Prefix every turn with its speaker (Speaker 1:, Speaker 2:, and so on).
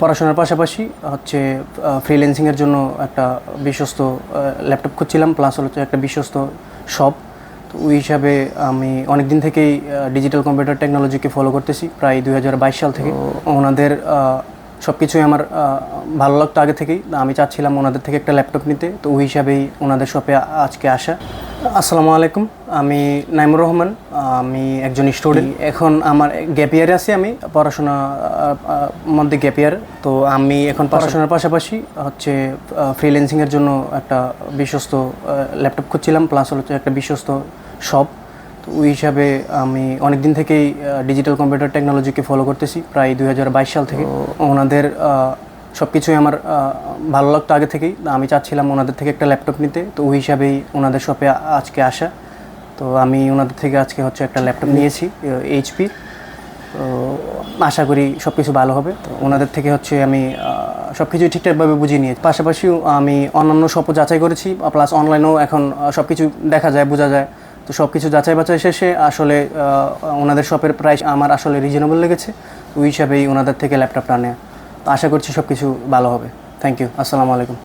Speaker 1: পড়াশোনার পাশাপাশি হচ্ছে ফ্রিল্যান্সিংয়ের জন্য একটা বিশ্বস্ত ল্যাপটপ খুঁজছিলাম প্লাস হচ্ছে একটা বিশ্বস্ত শপ তো ওই হিসাবে আমি অনেক দিন থেকেই ডিজিটাল কম্পিউটার টেকনোলজিকে ফলো করতেছি প্রায় দুই হাজার বাইশ সাল থেকে। ওনাদের সব কিছুই আমার ভালো লাগতো আগে থেকেই। আমি চাচ্ছিলাম ওনাদের থেকে একটা ল্যাপটপ নিতে। তো ওই হিসাবেই ওনাদের শপে আজকে আসা। আসসালামু আলাইকুম। আমি নাইমুর রহমান আমি একজন স্টুডেন্ট। এখন আমার গ্যাপ ইয়ারে আছি আমি পড়াশোনা মধ্যে গ্যাপ ইয়ার তো আমি এখন পড়াশোনার পাশাপাশি হচ্ছে ফ্রিল্যান্সিংয়ের জন্য একটা বিশ্বস্ত ল্যাপটপ খুঁজছিলাম প্লাস হচ্ছে একটা বিশ্বস্ত শপ তো ওই হিসাবে আমি অনেক দিন থেকেই ডিজিটাল কম্পিউটার টেকনোলজিকে ফলো করতেছি প্রায় দুই হাজার বাইশ সাল থেকে। ওনাদের সব কিছুই আমার ভালো লাগতো আগে থেকেই। আমি চাচ্ছিলাম ওনাদের থেকে একটা ল্যাপটপ নিতে। তো ওই হিসাবেই ওনাদের শপে আজকে আসা। তো আমি ওনাদের থেকে আজকে হচ্ছে একটা ল্যাপটপ নিয়েছি এইচপি তো আশা করি সব কিছু ভালো হবে। তো ওনাদের থেকে হচ্ছে আমি সব কিছুই ঠিকঠাকভাবে বুঝিয়ে নিয়েছি। পাশাপাশিও আমি অন্যান্য শপও যাচাই করেছি প্লাস অনলাইনেও এখন সব কিছু দেখা যায়, বোঝা যায়। তো সব কিছু যাচাই বাছাই শেষে আসলে ওনাদের শপের প্রাইস আমার আসলে রিজনেবল লেগেছে। ওই হিসাবেই ওনাদের থেকে ল্যাপটপটা নেয়। আশা করছি সব কিছু ভালো হবে। থ্যাংক ইউ আসসালামু আলাইকুম।